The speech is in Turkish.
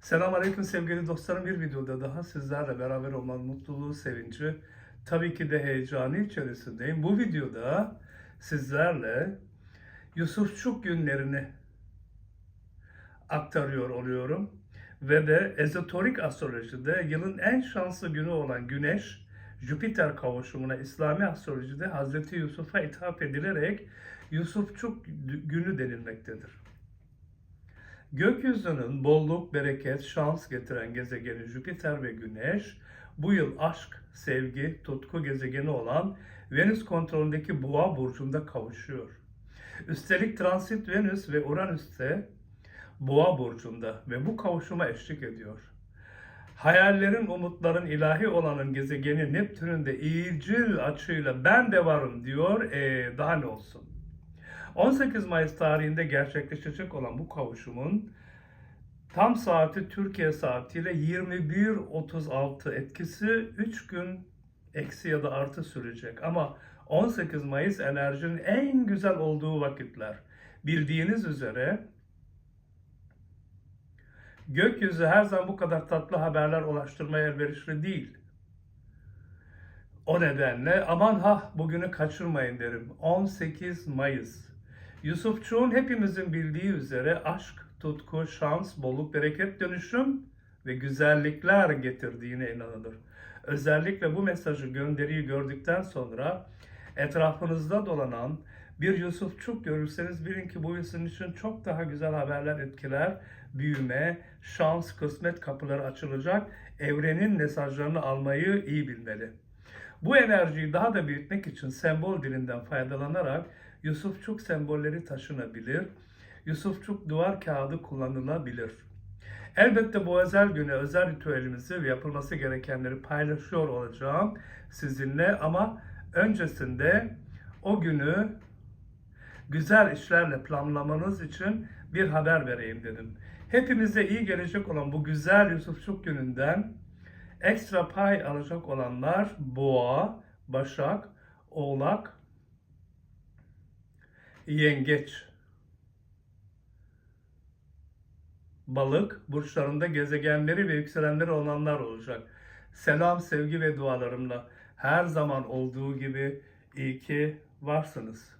Selamünaleyküm sevgili dostlarım. Bir videoda daha sizlerle beraber olmanın mutluluğu, sevinci, tabii ki de heyecanı içerisindeyim. Bu videoda sizlerle Yusufçuk günlerini aktarıyor oluyorum. Ve de ezoterik astrolojide yılın en şanslı günü olan Güneş, Jüpiter kavuşumuna İslami astrolojide Hazreti Yusuf'a ithaf edilerek Yusufçuk günü denilmektedir. Gökyüzünün bolluk, bereket, şans getiren gezegeni Jüpiter ve Güneş bu yıl aşk, sevgi, tutku gezegeni olan Venüs kontrolündeki Boğa burcunda kavuşuyor. Üstelik transit Venüs ve Uranüs'te Boğa burcunda ve bu kavuşuma eşlik ediyor. Hayallerin, umutların ilahi olanın gezegeni Neptün'ün de iyicil açıyla ben de varım diyor. Ee, daha ne olsun? 18 Mayıs tarihinde gerçekleşecek olan bu kavuşumun tam saati Türkiye saatiyle 21.36 etkisi 3 gün eksi ya da artı sürecek. Ama 18 Mayıs enerjinin en güzel olduğu vakitler. Bildiğiniz üzere gökyüzü her zaman bu kadar tatlı haberler ulaştırmaya elverişli değil. O nedenle aman ha bugünü kaçırmayın derim. 18 Mayıs. Yusufçuğun hepimizin bildiği üzere aşk, tutku, şans, bolluk, bereket, dönüşüm ve güzellikler getirdiğine inanılır. Özellikle bu mesajı gönderiyi gördükten sonra etrafınızda dolanan bir Yusufçuk görürseniz bilin ki bu sizin için çok daha güzel haberler etkiler, büyüme, şans, kısmet kapıları açılacak, evrenin mesajlarını almayı iyi bilmeli. Bu enerjiyi daha da büyütmek için sembol dilinden faydalanarak Yusufçuk sembolleri taşınabilir. Yusufçuk duvar kağıdı kullanılabilir. Elbette bu özel güne özel ritüelimizi ve yapılması gerekenleri paylaşıyor olacağım sizinle ama öncesinde o günü güzel işlerle planlamanız için bir haber vereyim dedim. Hepimize iyi gelecek olan bu güzel Yusufçuk gününden ekstra pay alacak olanlar Boğa, Başak, Oğlak, Yengeç, Balık burçlarında gezegenleri ve yükselenleri olanlar olacak. Selam, sevgi ve dualarımla her zaman olduğu gibi iyi ki varsınız.